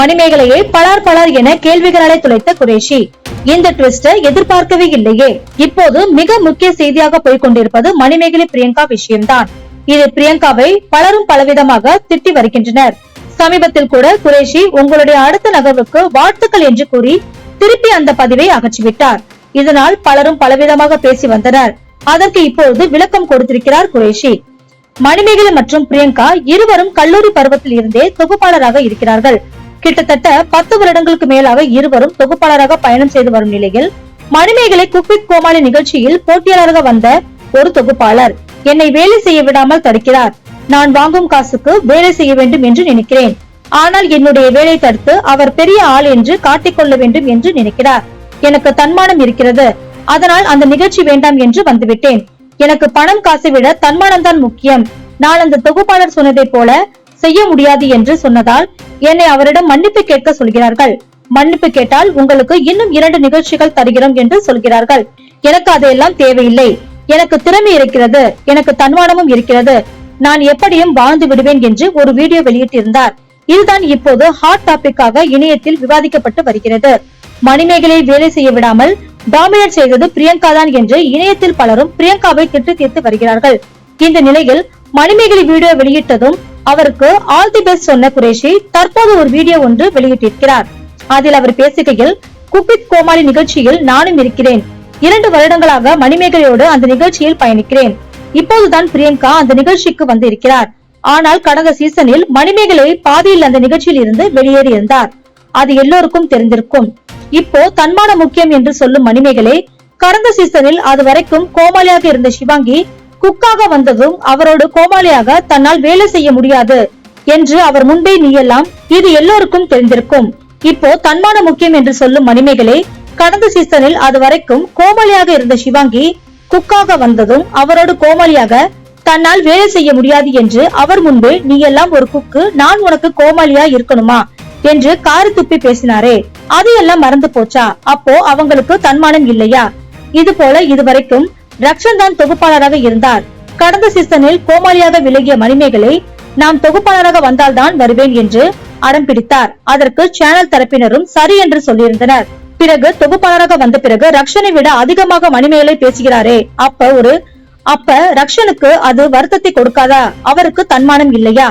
மணிமேகலையை பலார் பலார் என கேள்விகளாலே துளைத்த குரேஷி. இந்த ட்விஸ்ட எதிர்பார்க்கவே இல்லையே. இப்போது மிக முக்கிய செய்தியாக போய்கொண்டிருப்பது மணிமேகலை பிரியங்கா விஷயம்தான். இது பிரியங்காவை பலரும் பலவிதமாக திட்டி வருகின்றனர். சமீபத்தில் கூட குரேஷி உங்களுடைய அடுத்த நகர்வுக்கு வாழ்த்துக்கள் என்று கூறி திருப்பி அந்த பதிவை அகற்றிவிட்டார். இதனால் பலரும் பலவிதமாக பேசி வந்தனர். அதற்கு இப்பொழுது விளக்கம் கொடுத்திருக்கிறார் குரேஷி. மணிமேகலை மற்றும் பிரியங்கா இருவரும் கல்லூரி பருவத்தில் இருந்தே தொகுப்பாளராக இருக்கிறார்கள். கிட்டத்தட்ட பத்து வருடங்களுக்கு மேலாக இருவரும் தொகுப்பாளராக பயணம் செய்து வரும் நிலையில் மணிமேகலை குக்வித் கோமாளி நிகழ்ச்சியில் போட்டியாளராக வந்த ஒரு தொகுப்பாளர். என்னை வேலை செய்ய விடாமல் தடுக்கிறார். நான் வாங்கும் காசுக்கு வேலை செய்ய வேண்டும் என்று நினைக்கிறேன். ஆனால் என்னுடைய வேலை தடுத்து அவர் பெரிய ஆள் என்று காட்டிக்கொள்ள வேண்டும் என்று நினைக்கிறார். எனக்கு தன்மானம் இருக்கிறது. அதனால் அந்த நிகழ்ச்சி வேண்டாம் என்று வந்துவிட்டேன். எனக்கு பணம் காசை விட தன்மானம் தான் முக்கியம். நான் அந்த தொகுப்பாளர் சொன்னதை போல செய்ய முடியாது என்று சொன்னதால் என்னை அவரிடம் மன்னிப்பு கேட்க சொல்கிறார்கள். மன்னிப்பு கேட்டால் உங்களுக்கு இன்னும் இரண்டு நிகழ்ச்சிகள் தருகிறோம் என்று சொல்கிறார்கள். எனக்கு அதையெல்லாம் தேவையில்லை. எனக்கு திறமை இருக்கிறது. எனக்கு தன்மானமும் இருக்கிறது. நான் எப்படியும் வாழ்ந்து விடுவேன் என்று ஒரு வீடியோ வெளியிட்டிருந்தார். இதுதான் இப்போது ஹாட் டாபிக்காக இணையத்தில் விவாதிக்கப்பட்டு வருகிறது. மணிமேகலை வேலை செய்ய விடாமல் டாமினேட் செய்தது பிரியங்கா தான் என்று இணையத்தில் பலரும் பிரியங்காவை திட்டு தீர்த்து வருகிறார்கள். இந்த நிலையில் மணிமேகலை வீடியோ வெளியிட்டதும் அவருக்கு ஆல் தி பெஸ்ட் சொன்ன குரேஷி தற்போது ஒரு வீடியோ ஒன்று வெளியிட்டிருக்கிறார். அதில் அவர் பேசுகையில் குப்பித் கோமாளி நிகழ்ச்சியில் நானும் இருக்கிறேன். இரண்டு வருடங்களாக மணிமேகலையோடு அந்த நிகழ்ச்சியில் பயணிக்கிறேன். இப்போதுதான் பிரியங்கா அந்த நிகழ்ச்சிக்கு வந்து இருக்கிறார் ஆனால் கடந்த சீசனில் மணிமேகலை பாதியில் அந்த நிகழ்ச்சியில் இருந்து வெளியேறி இருந்தார் அது எல்லோருக்கும் தெரிந்திருக்கும். இப்போ தன்மான முக்கியம் என்று சொல்லும் மணிமேகலை கடந்த சீசனில் அது வரைக்கும் கோமாளியாக இருந்த சிவாங்கி குக்காக வந்ததும் அவரோடு கோமாளியாக தன்னால் வேலை செய்ய முடியாது என்று அவர் முன்பே நீயெல்லாம் இது எல்லோருக்கும் தெரிந்திருக்கும். இப்போ தன்மான முக்கியம் என்று சொல்லும் மணிமேகலை கடந்த சீசனில் அது வரைக்கும் கோமாளியாக இருந்த சிவாங்கி குக்காக வந்ததும் அவரோடு கோமாளியாக தன்னால் வேலை செய்ய முடியாது என்று அவர் முன்பே நீ எல்லாம் ஒரு குக்கு நான் உனக்கு கோமாளியா இருக்கணுமா என்று காரி துப்பி பேசினாரே. அது எல்லாம் மறந்து போச்சா? அப்போ அவங்களுக்கு தன்மானம் இல்லையா? இது போல இதுவரைக்கும் ரக்ஷன் தான் தொகுப்பாளராக இருந்தார். கடந்த சீசனில் கோமாளியாக விலகிய மணிமேகலை நாம் தொகுப்பாளராக வந்தால்தான் வருவேன் என்று அடம் பிடித்தார். அதற்கு சேனல் தரப்பினரும் சரி என்று சொல்லியிருந்தனர். பிறகு தொகுப்பாளராக வந்த பிறகு ரக்ஷனை விட அதிகமாக மணிமேகலை பேசுகிறாரே. அப்ப ஒரு அப்ப ரக்ஷனுக்கு அது வருத்தத்தை கொடுக்காதா? அவருக்கு தன்மானம் இல்லையா?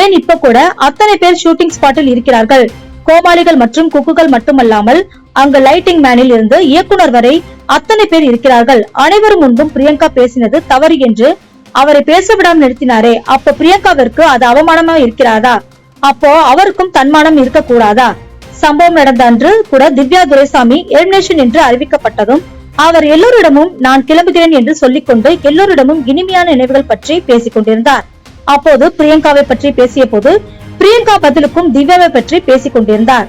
ஏன் இப்ப கூட அத்தனை பேர் ஷூட்டிங் ஸ்பாட்டில் இருக்கிறார்கள்? கோமாளிகள் மற்றும் குக்குகள் மட்டுமல்லாமல் அங்கு லைட்டிங் மேனில் இருந்து இயக்குனர் வரை அத்தனை பேர் இருக்கிறார்கள். அனைவரும் முன்பும் பிரியங்கா பேசினது தவறு என்று அவரை பேச விடாமல் நிறுத்தினாரே. அப்ப பிரியங்காவிற்கு அது அவமானமா இருக்கிறாரா அப்போ அவருக்கும் தன்மானம் இருக்க கூடாதா சம்பவம் நடந்த அன்று கூட திவ்யா துரைசாமி எலிமினேஷன் என்று அறிவிக்கப்பட்டதும் அவர் எல்லோரிடமும் நான் கிளம்புகிறேன் என்று சொல்லிக்கொண்டு எல்லோரிடமும் இனிமையான நினைவுகள் பற்றி பேசிக் கொண்டிருந்தார் அப்போது பிரியங்காவை பற்றி பேசிய போது பிரியங்கா பதிலுக்கும் திவ்யாவை பற்றி பேசிக் கொண்டிருந்தார்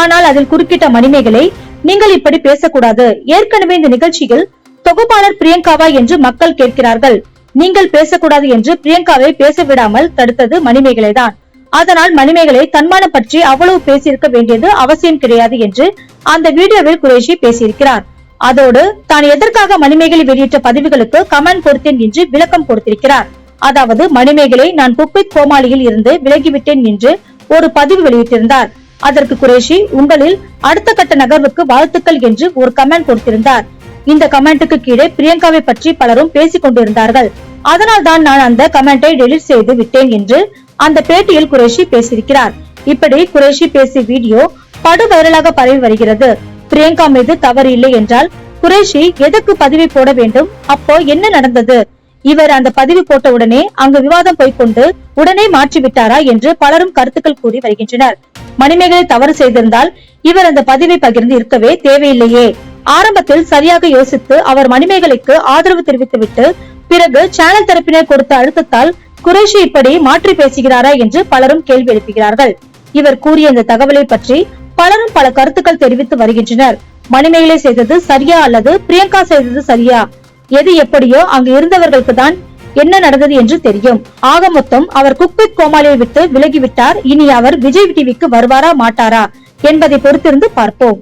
ஆனால் அதில் குறுக்கிட்ட மணிமேகலை நீங்கள் இப்படி பேசக்கூடாது. ஏற்கனவே இந்த நிகழ்ச்சியில் தொகுப்பாளர் பிரியங்காவா என்று மக்கள் கேட்கிறார்கள். நீங்கள் பேசக்கூடாது என்று பிரியங்காவை பேச விடாமல் தடுத்தது மணிமேகலை தான் அதனால் மணிமேகலை தன்மானம் பற்றி அவ்வளவு பேசியிருக்க வேண்டியது அவசியம் கிடையாது என்று அந்த வீடியோவில் குரேஷி பேசியிருக்கிறார். அதோடு தான் எதற்காக மணிமேகலை வெளியிட்ட பதிவுகளுக்கு கமெண்ட் கொடுத்தேன் என்று விளக்கம் கொடுத்திருக்கிறார். அதாவது மணிமேகலை நான் குக்வித் கோமாளியில் இருந்து விலகிவிட்டேன் என்று ஒரு பதிவு வெளியிட்டிருந்தார். அதற்கு குரேஷி உங்களில் அடுத்த கட்ட நகர்வுக்கு வாழ்த்துக்கள் என்று ஒரு கமெண்ட் கொடுத்திருந்தார். இந்த கமெண்ட்டுக்கு கீழே பிரியங்காவை பற்றி பலரும் பேசிக் கொண்டிருந்தார்கள். அதனால் தான் நான் அந்த கமெண்டை டெலிட் செய்து விட்டேன் என்று அந்த பேட்டியில் குரேஷி பேசியிருக்கிறார். இப்படி குரேஷி பேசிய வீடியோ படு வைரலாக பரவி வருகிறது. பிரியங்கா மீது தவறு இல்லை என்றால் குரேஷி எதற்கு பதிவு போட வேண்டும்? அப்போ என்ன நடந்தது? இவர் அந்த பதிவு போட்ட உடனே அங்கு விவாதம் போய்கொண்டு உடனே மாற்றி விட்டாரா என்று பலரும் கருத்துக்கள் கூறி வருகின்றனர். மணிமேகலை தவறு செய்திருந்தால் இவர் அந்த பதிவை பகிர்ந்து இருக்கவே தேவையில்லையே. ஆரம்பத்தில் சரியாக யோசித்து அவர் மணிமேகலைக்கு ஆதரவு தெரிவித்துவிட்டு பிறகு சேனல் தரப்பினர் கொடுத்த அழுத்தத்தால் குரேஷி இப்படி மாற்றி பேசுகிறாரா என்று பலரும் கேள்வி எழுப்புகிறார்கள். இவர் கூறிய இந்த தகவலை பற்றி பலரும் பல கருத்துக்கள் தெரிவித்து வருகின்றனர். மணிமேகலை செய்தது சரியா அல்லது பிரியங்கா செய்தது சரியா? எது எப்படியோ அங்கு இருந்தவர்களுக்கு தான் என்ன நடந்தது என்று தெரியும். ஆக மொத்தம் அவர் குக்வித் கோமாளியை விட்டு விலகிவிட்டார். இனி அவர் விஜய் டிவிக்கு வருவாரா மாட்டாரா என்பதை பொறுத்திருந்து பார்ப்போம்.